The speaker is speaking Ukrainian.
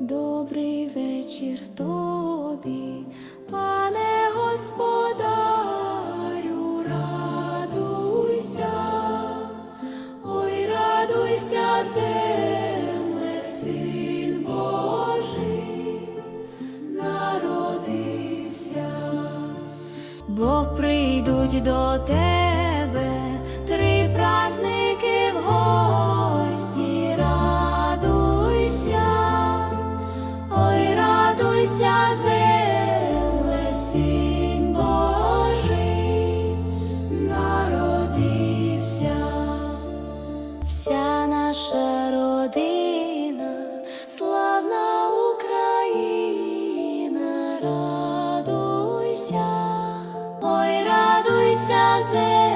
Добрий вечір тобі, пане господарю, радуйся, ой, радуйся, земле, син Божий, народився, бо прийдуть до тебе родина, славна Україна, радуйся, ой, радуйся, земле.